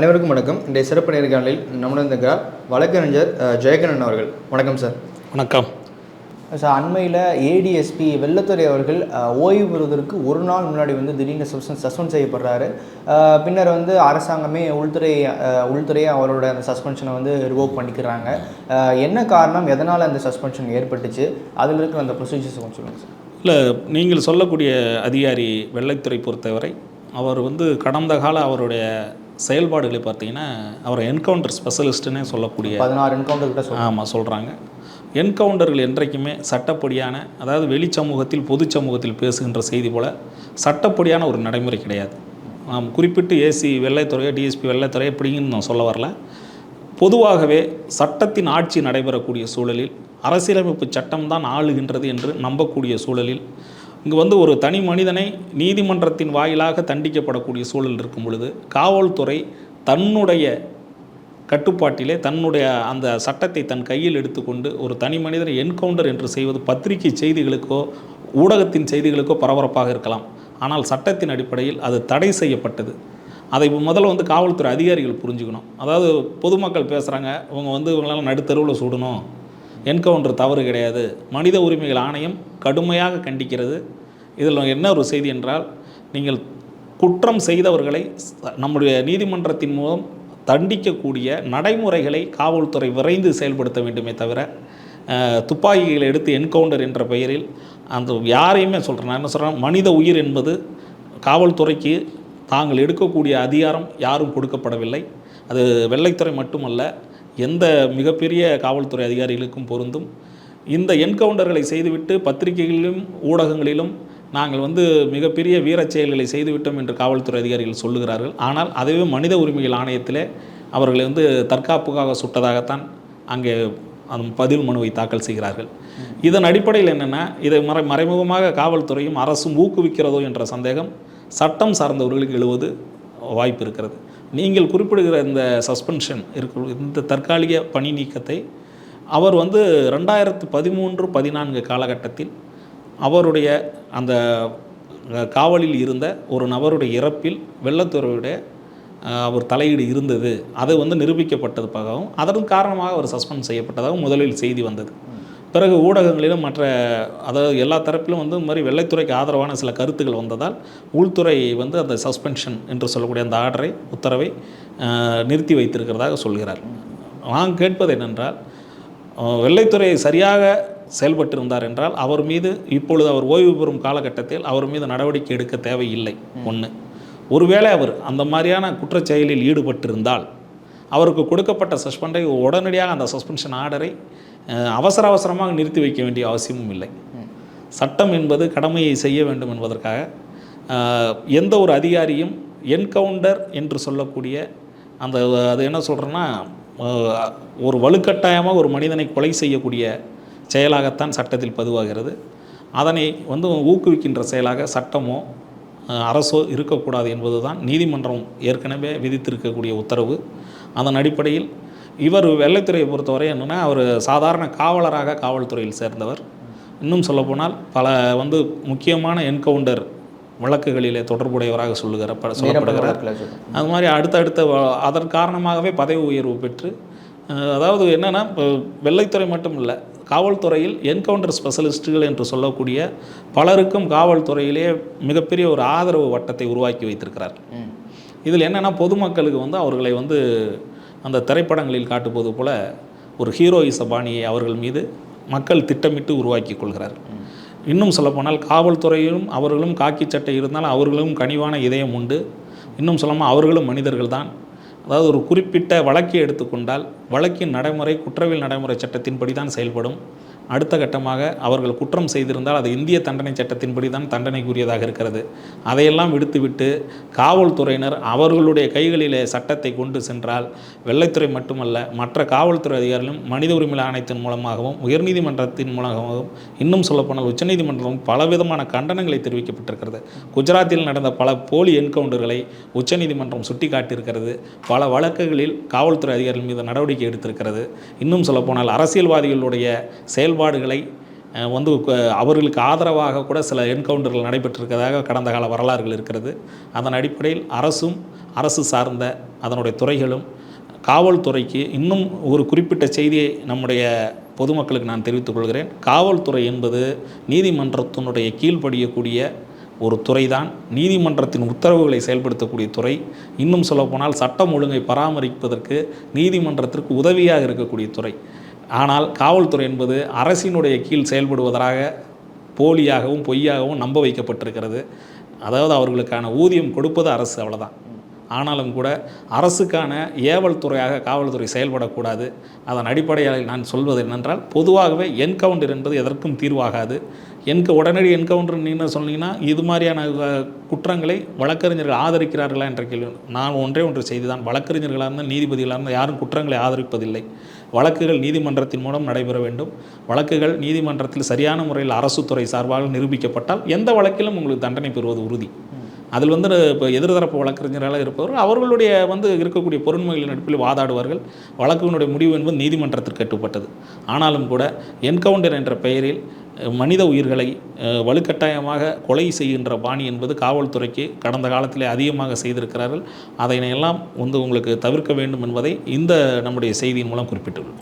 அனைவருக்கும் வணக்கம். இன்றைய சிறப்பு நேர்காணலில் நம்முடன் இருக்கிறார் வழக்கறிஞர் ஜெயகண்ணன் அவர்கள். வணக்கம் சார். வணக்கம். சார் அண்மையில் ஏடிஎஸ்பி வெள்ளத்துறை அவர்கள் ஓய்வு பெறுவதற்கு ஒரு நாள் முன்னாடி வந்து திடீர்னு சஸ்பெண்ட் சஸ்பெண்ட் செய்யப்படுறாரு. பின்னர் வந்து அரசாங்கமே உள்துறை உள்துறையை அவரோட அந்த சஸ்பென்ஷனை வந்து ரிவோக் பண்ணிக்கிறாங்க. என்ன காரணம்? எதனால் அந்த சஸ்பென்ஷன் ஏற்பட்டுச்சு? அதில் இருக்கிற அந்த ப்ரொசீஜர்ஸ் கொஞ்சம் சொல்லுங்கள் சார். இல்லை நீங்கள் சொல்லக்கூடிய அதிகாரி வெள்ளைத்துறை பொறுத்தவரை அவர் வந்து கடந்த கால அவருடைய செயல்பாடுகளை பார்த்தீங்கன்னா அவர் என்கவுண்டர் ஸ்பெஷலிஸ்ட்டுன்னே சொல்லக்கூடிய பதினாறு என்கவுண்டர் கிட்ட சொல்லுங்கள் ஆமாம் சொல்கிறாங்க என்கவுண்டர்கள் என்றைக்குமே சட்டப்படியான அதாவது வெளி சமூகத்தில் பொது சமூகத்தில் பேசுகின்ற செய்தி போல சட்டப்படியான ஒரு நடைமுறை கிடையாது. நாம் குறிப்பிட்டு ஏசி வெள்ளைத்துறையோ டிஎஸ்பி வெள்ளைத்துறை எப்படின்னு நான் சொல்ல வரல. பொதுவாகவே சட்டத்தின் ஆட்சி நடைபெறக்கூடிய சூழலில் அரசியலமைப்பு சட்டம்தான் ஆளுகின்றது என்று நம்பக்கூடிய சூழலில் இங்கு வந்து ஒரு தனி மனிதனை நீதிமன்றத்தின் வாயிலாக தண்டிக்கப்படக்கூடிய சூழல் இருக்கும் பொழுது காவல்துறை தன்னுடைய கட்டுப்பாட்டிலே தன்னுடைய அந்த சட்டத்தை தன் கையில் எடுத்துக்கொண்டு ஒரு தனி மனிதரை என்கவுண்டர் என்று செய்வது பத்திரிகை செய்திகளுக்கோ ஊடகத்தின் செய்திகளுக்கோ பரபரப்பாக இருக்கலாம். ஆனால் சட்டத்தின் அடிப்படையில் அது தடை செய்யப்பட்டது. அதை முதல்ல வந்து காவல்துறை அதிகாரிகள் புரிஞ்சுக்கணும். அதாவது பொதுமக்கள் பேசுகிறாங்க இவங்க வந்து இவங்களால நடுத்தருவில் சுடணும். என்கவுண்டர் தவறு கிடையாது. மனித உரிமைகள் ஆணையம் கடுமையாக கண்டிக்கிறது. இதில் என்ன ஒரு செய்தி என்றால் நீங்கள் குற்றம் செய்தவர்களை நம்முடைய நீதிமன்றத்தின் மூலம் தண்டிக்கக்கூடிய நடைமுறைகளை காவல்துறை விரைந்து செயல்படுத்த வேண்டுமே தவிர துப்பாக்கிகளை எடுத்து என்கவுண்டர் என்ற பெயரில் அந்த யாரையுமே சொல்கிறேன் நான் என்ன சொல்கிறேன் மனித உயிர் என்பது காவல்துறைக்கு தாங்கள் எடுக்கக்கூடிய அதிகாரம் யாரும் கொடுக்கப்படவில்லை. அது வெள்ளைத்துறை மட்டுமல்ல எந்த மிகப்பெரிய காவல்துறை அதிகாரிகளுக்கும் பொருந்தும். இந்த என்கவுண்டர்களை செய்துவிட்டு பத்திரிகைகளிலும் ஊடகங்களிலும் நாங்கள் வந்து மிகப்பெரிய வீரச் செயல்களை செய்துவிட்டோம் என்று காவல்துறை அதிகாரிகள் சொல்லுகிறார்கள். ஆனால் அதுவே மனித உரிமைகள் ஆணையத்திலே அவர்களை வந்து தற்காப்புக்காக சுட்டதாகத்தான் அங்கே அந்த பதில் மனுவை தாக்கல் செய்கிறார்கள். இதன் அடிப்படையில் என்னென்னா இதை மறை மறைமுகமாக காவல்துறையும் அரசும் ஊக்குவிக்கிறதோ என்ற சந்தேகம் சட்டம் சார்ந்தவர்களுக்கு எழுவது வாய்ப்பு இருக்கிறது. நீங்கள் குறிப்பிடுகிற இந்த சஸ்பென்ஷன் இருக்கிற இந்த தற்காலிக பணி நீக்கத்தை அவர் வந்து ரெண்டாயிரத்து பதிமூன்று பதினான்கு காலகட்டத்தில் அவருடைய அந்த காவலில் இருந்த ஒரு நபருடைய இறப்பில் வெள்ளத்துறையுடைய அவர் தலையீடு இருந்தது. அது வந்து நிரூபிக்கப்பட்டதுக்காகவும் அதன் காரணமாக அவர் சஸ்பெண்ட் செய்யப்பட்டதாகவும் முதலில் செய்தி வந்தது. பிறகு ஊடகங்களிலும் மற்ற அதாவது எல்லா தரப்பிலும் வந்து இந்த மாதிரி வெள்ளைத்துறைக்கு ஆதரவான சில கருத்துக்கள் வந்ததால் உள்துறை வந்து அந்த சஸ்பென்ஷன் என்று சொல்லக்கூடிய அந்த ஆர்டரை உத்தரவை நிறுத்தி வைத்திருக்கிறதாக சொல்கிறார். நான் கேட்பது என்னென்றால் வெள்ளைத்துறை சரியாக செயல்பட்டிருந்தார் என்றால் அவர் மீது இப்பொழுது அவர் ஓய்வு பெறும் காலகட்டத்தில் அவர் மீது நடவடிக்கை எடுக்க தேவையில்லை. ஒன்று ஒருவேளை அவர் அந்த மாதிரியான குற்றச் செயலில் ஈடுபட்டிருந்தால் அவருக்கு கொடுக்கப்பட்ட சஸ்பெண்டை உடனடியாக அந்த சஸ்பென்ஷன் ஆர்டரை அவசர அவசரமாக நிறுத்தி வைக்க வேண்டிய அவசியமும் இல்லை. சட்டம் என்பது கடமையை செய்ய வேண்டும் என்பதற்காக எந்த ஒரு அதிகாரியும் என்கவுண்டர் என்று சொல்லக்கூடிய அந்த அது என்ன சொல்கிறேன்னா ஒரு வலுக்கட்டாயமாக ஒரு மனிதனை கொலை செய்யக்கூடிய செயலாகத்தான் சட்டத்தில் பதிவாகிறது. அதனை வந்து ஊக்குவிக்கின்ற செயலாக சட்டமோ அரசோ இருக்கக்கூடாது என்பது தான் நீதிமன்றம் ஏற்கனவே விதித்திருக்கக்கூடிய உத்தரவு. அதன் அடிப்படையில் இவர் வெள்ளைத்துறையை பொறுத்தவரை என்னென்னா அவர் சாதாரண காவலராக காவல்துறையில் சேர்ந்தவர். இன்னும் சொல்லப்போனால் பல வந்து முக்கியமான என்கவுண்டர் வழக்குகளிலே தொடர்புடையவராக சொல்லுகிற ப- சொல்லப்படுகிறார். அது மாதிரி அடுத்தடுத்த அதன் காரணமாகவே பதவி உயர்வு பெற்று அதாவது என்னென்னா இப்போ வெள்ளைத்துறை மட்டும் இல்லை காவல்துறையில் என்கவுண்டர் ஸ்பெஷலிஸ்ட்டுகள் என்று சொல்லக்கூடிய பலருக்கும் காவல்துறையிலே மிகப்பெரிய ஒரு ஆதரவு வட்டத்தை உருவாக்கி வைத்திருக்கிறார். இதில் என்னென்னா பொதுமக்களுக்கு வந்து அவர்களை வந்து அந்த திரைப்படங்களில் காட்டுவது போல ஒரு ஹீரோயிச பாணியை அவர்கள் மீது மக்கள் திட்டமிட்டு உருவாக்கி கொள்கிறார். இன்னும் சொல்லப்போனால் காவல்துறையிலும் அவர்களும் காக்கி சட்டை இருந்தால் அவர்களும் கனிவான இதயம் உண்டு. இன்னும் சொல்லாமல் அவர்களும் மனிதர்கள் தான். அதாவது ஒரு குறிப்பிட்ட வழக்கை எடுத்துக்கொண்டால் வழக்கின் நடைமுறை குற்றவியல் நடைமுறை சட்டத்தின்படி தான் செயல்படும். அடுத்த கட்டமாக அவர்கள் குற்றம் செய்திருந்தால் அது இந்திய தண்டனை சட்டத்தின்படி தான் தண்டனைக்குரியதாக இருக்கிறது. அதையெல்லாம் விடுத்துவிட்டு காவல்துறையினர் அவர்களுடைய கைகளிலே சட்டத்தை கொண்டு சென்றால் வெள்ளைத்துறை மட்டுமல்ல மற்ற காவல்துறை அதிகாரிகளும் மனித உரிமை ஆணையத்தின் மூலமாகவும் உயர்நீதிமன்றத்தின் மூலமாகவும் இன்னும் சொல்லப்போனால் உச்சநீதிமன்றம் பலவிதமான கண்டனங்களை தெரிவிக்கப்பட்டிருக்கிறது. குஜராத்தில் நடந்த பல போலி என்கவுண்டர்களை உச்சநீதிமன்றம் சுட்டிக்காட்டியிருக்கிறது. பல வழக்குகளில் காவல்துறை அதிகாரிகள் மீது நடவடிக்கை எடுத்திருக்கிறது. இன்னும் சொல்லப்போனால் அரசியல்வாதிகளுடைய செயல்பாடுகளை வந்து அவர்களுக்கு ஆதரவாக கூட சில என்கவுண்டர்கள் நடைபெற்றிருக்கிறதாக கடந்த கால வரலாறுகள் இருக்கிறது. அதன் அடிப்படையில் அரசும் அரசு சார்ந்த அதனுடைய துறைகளும் காவல்துறைக்கு இன்னும் ஒரு குறிப்பிட்ட செய்தியை நம்முடைய பொதுமக்களுக்கு நான் தெரிவித்துக் கொள்கிறேன். காவல்துறை என்பது நீதிமன்றத்தினுடைய கீழ்ப்படியக்கூடிய ஒரு துறைதான். நீதிமன்றத்தின் உத்தரவுகளை செயல்படுத்தக்கூடிய துறை. இன்னும் சொல்லப்போனால் சட்டம் ஒழுங்கை பராமரிப்பதற்கு நீதிமன்றத்திற்கு உதவியாக இருக்கக்கூடிய துறை. ஆனால் காவல்துறை என்பது அரசினுடைய கீழ் செயல்படுவதாக போலியாகவும் பொய்யாகவும் நம்ப வைக்கப்பட்டிருக்கிறது. அதாவது அவர்களுக்கான ஊதியம் கொடுப்பது அரசு அவ்வளோதான் ஆனாலும் கூட அரசுக்கான ஏவல் துறையாக காவல்துறை செயல்படக்கூடாது. அதன் அடிப்படையில் நான் சொல்வது என்னென்றால் பொதுவாகவே என்கவுண்டர் என்பது எதற்கும் தீர்வாகாது. என்க உடனடி என்கவுண்டர் நீங்கள் சொன்னீங்கன்னா இது மாதிரியான குற்றங்களை வழக்கறிஞர்கள் ஆதரிக்கிறார்களா என்ற கேள்வி நான் ஒன்றே ஒன்று செய்தி தான் வழக்கறிஞர்களாக இருந்தால் நீதிபதிகளாக இருந்தால் யாரும் குற்றங்களை ஆதரிப்பதில்லை. வழக்குகள் நீதிமன்றத்தின் மூலம் நடைபெற வேண்டும். வழக்குகள் நீதிமன்றத்தில் சரியான முறையில் அரசு துறை சார்பாக நிரூபிக்கப்பட்டால் எந்த வழக்கிலும் உங்களுக்கு தண்டனை பெறுவது உறுதி. அதில் வந்து இப்போ எதிர்தரப்பு வழக்கறிஞர்களாக இருப்பவர்கள் அவர்களுடைய வந்து இருக்கக்கூடிய பொருண்மைகளின் அடிப்படையில் வாதாடுவார்கள். வழக்குகளுடைய முடிவு என்பது நீதிமன்றத்திற்கு கட்டுப்பட்டது. ஆனாலும் கூட என்கவுண்டர் என்ற பெயரில் மனித உயிர்களை வலுக்கட்டாயமாக கொலை செய்கின்ற பாணி என்பது காவல்துறைக்கு கடந்த காலத்திலே அதிகமாக செய்திருக்கிறார்கள். அதனையெல்லாம் வந்து உங்களுக்கு தவிர்க்க வேண்டும் என்பதை இந்த நம்முடைய செய்தியின் மூலம் குறிப்பிட்டுள்ளோம்